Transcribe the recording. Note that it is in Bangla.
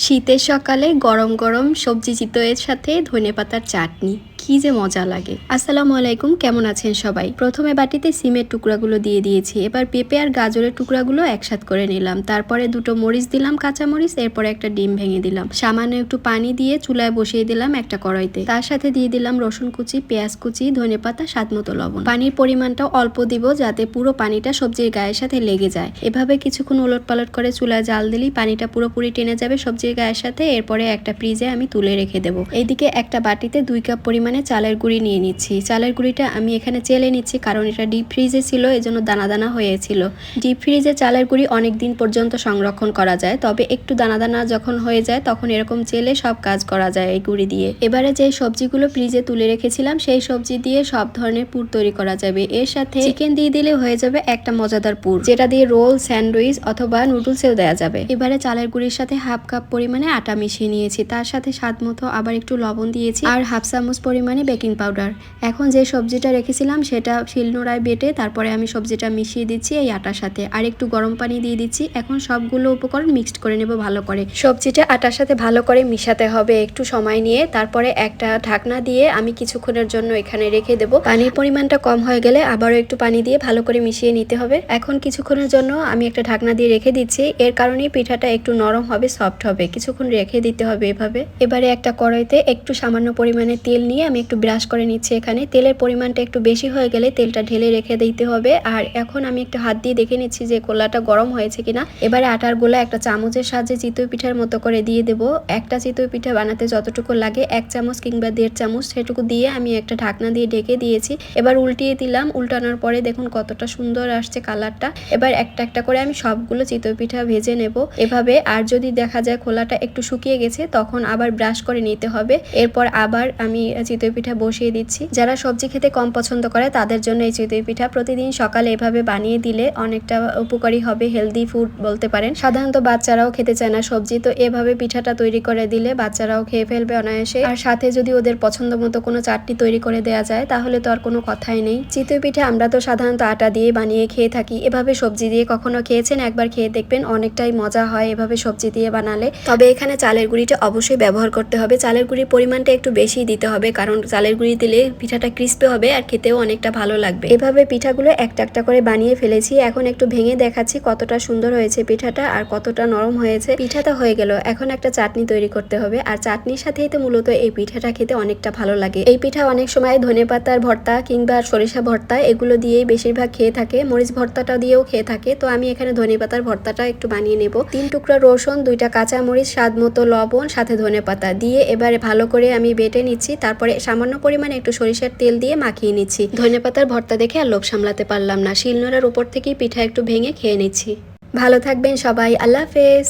শীতের সকালে গরম গরম সবজি চিতইয়ের সাথে ধনে পাতার চাটনি। কি যে মজা লাগে। আসসালামু আলাইকুম, কেমন আছেন সবাই? প্রথমে বাটিতে সিমের টুকরাগুলো দিয়ে দিয়েছি। এবার পেঁপে আর গাজরের টুকরাগুলো একসাথ করে নিলাম। তারপরে দুটো মরিচ দিলাম, কাঁচা মরিচ, এরপরে একটা ডিম ভেঙে দিলাম। সামান্য একটু পানি দিয়ে চুলায় বসিয়ে দিলাম একটা কড়াইতে। তার সাথে দিয়ে দিলাম রসুন কুচি, পেঁয়াজ কুচি ধনেপাতা স্বাদ মতো লবণ। পানির পরিমাণটা অল্প দিব যাতে পুরো পানিটা সবজির গায়ের সাথে লেগে যায়। এভাবে কিছুক্ষণ ওলট পালট করে চুলায় জাল দিলেই পানিটা পুরোপুরি টেনে যাবে সবজির গায়ের সাথে। এরপরে একটা ফ্রিজে আমি তুলে রেখে দেবো। এইদিকে একটা বাটিতে দুই কাপ পরিমাণে চালের গুঁড়ি নিয়ে নিচ্ছি। চালের গুঁড়িটা আমি এখানে চেলে নিচ্ছি কারণ এটা ডিপ ফ্রিজে ছিল, এজন্য দানা দানা হয়েছিল। ডিপ ফ্রিজে চালের গুঁড়ি অনেক দিন পর্যন্ত সংরক্ষণ করা যায়, তবে একটু দানা দানা যখন হয়ে যায়, তখন এরকম চেলে সব কাজ করা যায় এই গুঁড়ি দিয়ে। এবারে যে সবজিগুলো ফ্রিজে তুলে রেখেছিলাম, সেই সবজি দিয়ে সব ধরনের পুর তৈরি করা যাবে। এর সাথে চিকেন দিয়ে দিলে হয়ে যাবে একটা মজাদার পুর, যেটা দিয়ে রোল স্যান্ডউইচ অথবা নুডলসেও দেওয়া যাবে। এবারে চালের গুঁড়ির সাথে হাফ কাপ পরিমাণে আটা মিশিয়ে নিয়েছি, তার সাথে স্বাদ মতো আবার একটু লবণ দিয়েছি, আর হাফ চামচ পরিমাণে বেকিং পাউডার। এখন যে সবজিটা রেখেছিলাম সেটা শিলনোড়ায় বেটে তারপরে আমি সবজিটা মিশিয়ে দিচ্ছি এই আটার সাথে। আর একটু গরম পানি দিয়ে দিচ্ছি। এখন সবগুলো উপকরণ মিক্সড করে নেব ভালো করে। সবজিটা আটার সাথে ভালো করে মিশাতে হবে একটু সময় নিয়ে। তারপরে একটা ঢাকনা দিয়ে আমি কিছুক্ষণের জন্য এখানে রেখে দেবো। পানির পরিমাণটা কম হয়ে গেলে আবারও একটু পানি দিয়ে ভালো করে মিশিয়ে নিতে হবে। এখন কিছুক্ষণের জন্য আমি একটা ঢাকনা দিয়ে রেখে দিচ্ছি। এর কারণেই পিঠাটা একটু নরম হবে সফট হবে। কিছুক্ষণ রেখে দিতে হবে এভাবে। এবারে একটা কড়াইতে একটু সামান্য পরিমাণে তেল নিয়ে আমি একটু ব্রাশ করে নিচ্ছি এখানে। তেলের পরিমাণটা একটু বেশি হয়ে গেলে তেলটা ঢেলে রেখে দিতে হবে। আর এখন আমি একটু হাত দিয়ে দেখে নিচ্ছি যে কোলাটা গরম হয়েছে কিনা। এবারে আটার গোলা একটা চামচের সাহায্যে চিতই পিঠার মতো করে দিয়ে দেবো। একটা চিতই পিঠা বানাতে যতটুকু লাগে, এক চামচ কিংবা দেড় চামচ সেটুকু দিয়ে আমি একটা ঢাকনা দিয়ে ঢেকে দিয়েছি। এবার উল্টিয়ে দিলাম। উল্টানোর পরে দেখুন কতটা সুন্দর আসছে কালারটা। এবার একটা একটা করে আমি সবগুলো চিতই পিঠা ভেজে নেব। এভাবে আর যদি দেখা যায় খোলাটা একটু শুকিয়ে গেছে, তখন আবার ব্রাশ করে নিতে হবে। এরপর আবার আমি চিতই পিঠা বসিয়ে দিচ্ছি। যারা সবজি খেতে কম পছন্দ করে, তাদের জন্য এই চিতই পিঠা প্রতিদিন সকালে এভাবে বানিয়ে দিলে অনেকটা উপকারী হবে হেলদি ফুড বলতে পারেন। সাধারণত বাচ্চারাও খেতে চায় না সবজি, তো এভাবে পিঠাটা তৈরি করে দিলে বাচ্চারাও খেয়ে ফেলবে অনায়াসে। আর সাথে যদি ওদের পছন্দ মতো কোনো চাটনি তৈরি করে দেওয়া যায়, তাহলে তো আর কোনো কথাই নেই। চিতই পিঠা আমরা তো সাধারণত আটা দিয়ে বানিয়ে খেয়ে থাকি। এভাবে সবজি দিয়ে কখনো খেয়েছেন? একবার খেয়ে দেখবেন, অনেকটাই মজা হয় এভাবে সবজি দিয়ে বানালে। তবে এখানে চালের গুঁড়িটা অবশ্যই ব্যবহার করতে হবে। চালের গুঁড়ির পরিমাণটা একটু বেশি দিতে হবে কারণ চালের গুঁড়ি দিলে পিঠাটা ক্রিস্পি হবে আর খেতেও অনেকটা ভালো লাগবে। এভাবে পিঠাগুলো একটা একটা করে বানিয়ে ফেলেছি। এখন একটু ভেঙে দেখাচ্ছি কতটা সুন্দর হয়েছে পিঠাটা আর কতটা নরম হয়েছে। পিঠাটা হয়ে গেল, এখন একটা চাটনি তৈরি করতে হবে। আর চাটনির সাথেই তো মূলত এই পিঠাটা খেতে অনেকটা ভালো লাগে। এই পিঠা অনেক সময় ধনে পাতার ভর্তা কিংবা সরিষা ভর্তা এগুলো দিয়েই বেশিরভাগ খেয়ে থাকে। মরিচ ভর্তাটা দিয়েও খেয়ে থাকে। তো আমি এখানে ধনে পাতার ভর্তাটা একটু বানিয়ে নেব। তিন টুকরা রসুন, দুইটা কাঁচা মরিচ স্বাদ মতো লবণ, সাথে ধনে পাতা দিয়ে এবারে ভালো করে আমি বেটে নিচ্ছি। তারপরে সামান্য পরিমাণে একটু সরিষার তেল দিয়ে মাখিয়ে নিচ্ছি। ধনে পাতার ভর্তা দেখে আর লোভ সামলাতে পারলাম না। শিলনোড়ার উপর থেকেই পিঠা একটু ভেঙে খেয়ে নিচ্ছি। ভালো থাকবেন সবাই। আল্লাহ হাফেজ।